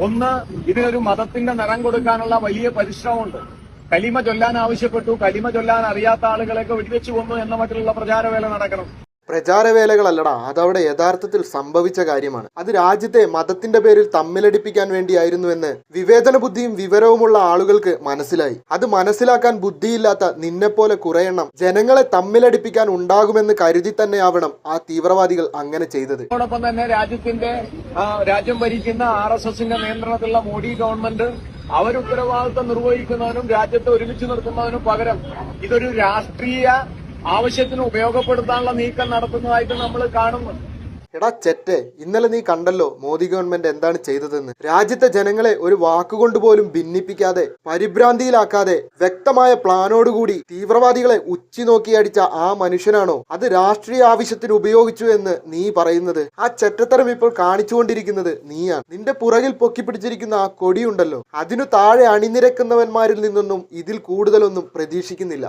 ഒന്ന് ഇതിനൊരു മതത്തിന്റെ നിറം കൊടുക്കാനുള്ള വലിയ പരിശ്രമമുണ്ട്. കലിമ ചൊല്ലാൻ ആവശ്യപ്പെട്ടു. കലിമ ചൊല്ലാൻ അറിയാത്ത ആളുകളെയൊക്കെ വെടിവെച്ചു കൊന്നു എന്ന മറ്റുള്ള പ്രചാരവേല നടക്കണം. പ്രചാരവേലകളല്ലടാ. അതവിടെ യഥാർത്ഥത്തിൽ സംഭവിച്ച കാര്യമാണ്. അത് രാജ്യത്തെ മതത്തിന്റെ പേരിൽ തമ്മിലടിപ്പിക്കാൻ വേണ്ടിയായിരുന്നുവെന്ന് വിവേചന ബുദ്ധിയും വിവരവുമുള്ള ആളുകൾക്ക് മനസ്സിലായി. അത് മനസ്സിലാക്കാൻ ബുദ്ധിയില്ലാത്ത നിന്നെപ്പോലെ കുറെയെണ്ണം ജനങ്ങളെ തമ്മിലടിപ്പിക്കാൻ ഉണ്ടാകുമെന്ന് കരുതി തന്നെയാവണം ആ തീവ്രവാദികൾ അങ്ങനെ ചെയ്തത്. അതോടൊപ്പം തന്നെ രാജ്യത്തിന്റെ രാജ്യം ഭരിക്കുന്ന ആർ എസ് എസിന്റെ നിയന്ത്രണത്തിലുള്ള മോഡി ഗവൺമെന്റ് അവരുത്തരവാദിത്വം നിർവഹിക്കുന്നവനും രാജ്യത്തെ ഒരുമിച്ച് നിർത്തുന്നതിനും പകരം ഇതൊരു രാഷ്ട്രീയ ആവശ്യത്തിന് ഉപയോഗപ്പെടുത്താനുള്ള നീക്കം നടത്തുന്നതായിട്ട് നമ്മൾ കാണുന്നു. എടാ ചെറ്റെ ഇന്നലെ നീ കണ്ടല്ലോ മോദി ഗവൺമെന്റ് എന്താണ് ചെയ്തതെന്ന്. രാജ്യത്തെ ജനങ്ങളെ ഒരു വാക്കുകൊണ്ട് പോലും ഭിന്നിപ്പിക്കാതെ പരിഭ്രാന്തിയിലാക്കാതെ വ്യക്തമായ പ്ലാനോടുകൂടി തീവ്രവാദികളെ ഉച്ചി നോക്കി അടിച്ച ആ മനുഷ്യനാണോ അത് രാഷ്ട്രീയ ആവശ്യത്തിന് ഉപയോഗിച്ചു എന്ന് നീ പറയുന്നത്? ആ ചെറ്റത്തരം ഇപ്പോൾ കാണിച്ചുകൊണ്ടിരിക്കുന്നത് നീയാണ്. നിന്റെ പുറകിൽ പൊക്കിപ്പിടിച്ചിരിക്കുന്ന ആ കൊടിയുണ്ടല്ലോ. അതിനു താഴെ അണിനിരക്കുന്നവന്മാരിൽ നിന്നൊന്നും ഇതിൽ കൂടുതലൊന്നും പ്രതീക്ഷിക്കുന്നില്ല.